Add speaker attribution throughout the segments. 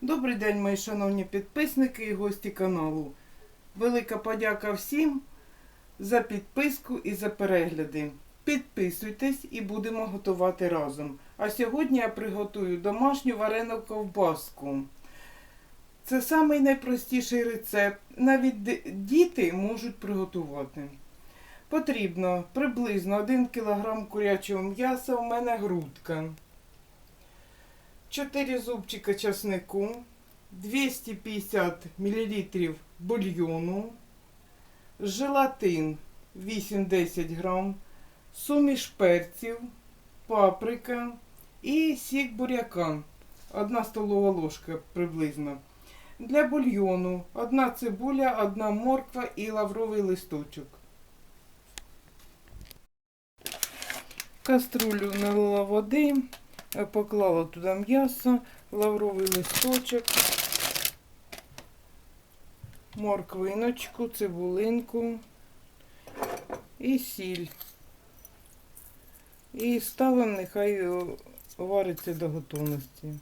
Speaker 1: Добрий день, мої шановні підписники і гості каналу. Велика подяка всім за підписку і за перегляди. Підписуйтесь і будемо готувати разом. А сьогодні я приготую домашню варену ковбаску. Це самий найпростіший рецепт. Навіть діти можуть приготувати. Потрібно приблизно 1 кг курячого м'яса, у мене грудка. 4 зубчика часнику, 250 мл бульйону, желатин 8-10 грам, суміш перців, паприка і сік буряка 1 столова ложка приблизно. Для бульйону одна цибуля, одна морква і лавровий листочок. Каструлю налила води, поклала туди м'ясо, лавровий листочок, морквиночку, цибулинку і сіль. І ставимо, нехай е, вариться до готовності.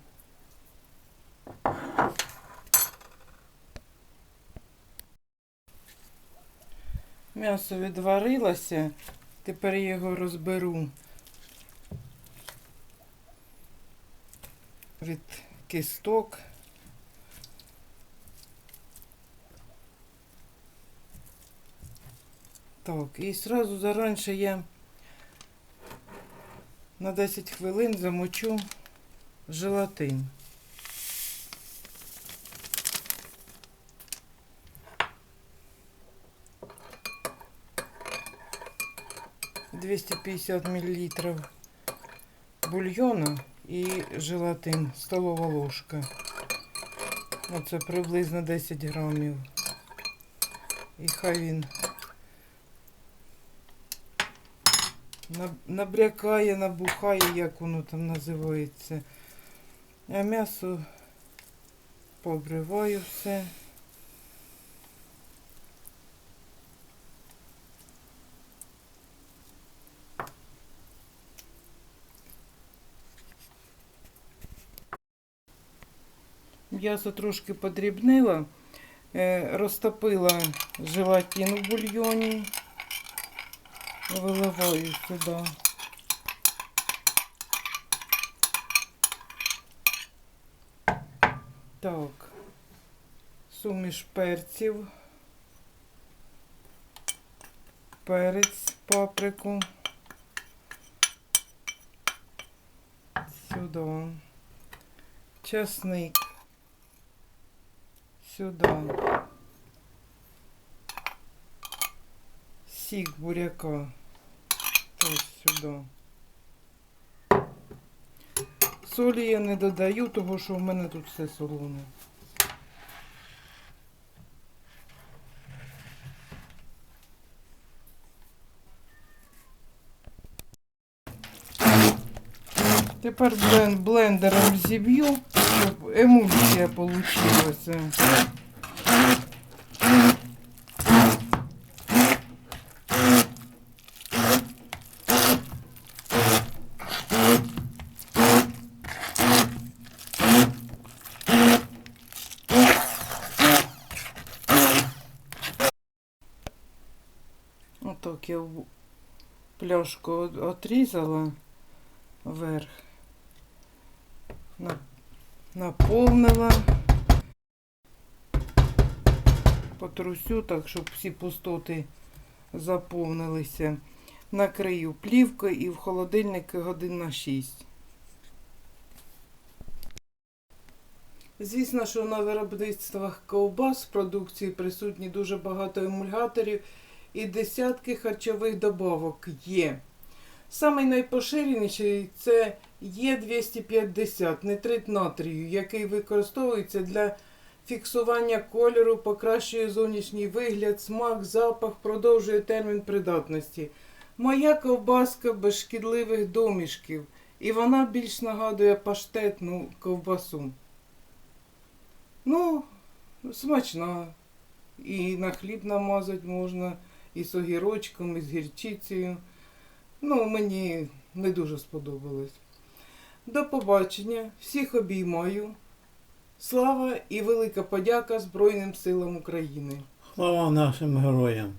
Speaker 1: М'ясо відварилося, тепер я його розберу від кісток. Так, і сразу заранше я на 10 хвилин замочу желатин. Двести пятьдесят миллилитров бульйону і желатин, столова ложка. Оце приблизно 10 грамів. І хай він набрякає, набухає, як воно там називається. А м'ясо побриваю все. М'ясо трошки подрібнила, е, розтопила желатин в бульйоні, виливаю сюди. Так, суміш перців, перець, паприку. Сюди. Часник. Сюди. Сік буряка. Ось сюди. Солі я не додаю, тому що в мене тут все солоне. Тепер блен, блендером зіб'ю, щоб емульсія получилася. Отак я пляшку отрізала вверх, на- наповнила, потрусю так, щоб всі пустоти заповнилися. Накрию плівкою і в холодильник годин на 6. Звісно, що на виробництвах ковбас продукції присутні дуже багато емульгаторів і десятки харчових добавок є. Самий найпоширеніший це Є250 нитрит натрію, який використовується для фіксування кольору, покращує зовнішній вигляд, смак, запах, продовжує термін придатності. Моя ковбаска без шкідливих домішків, і вона більш нагадує паштетну ковбасу. Ну, смачна. І на хліб намазати можна, і з огірочком, і з гірчицею. Ну, мені не дуже сподобалось. До побачення. Всіх обіймаю. Слава і велика подяка Збройним силам України.
Speaker 2: Слава нашим героям!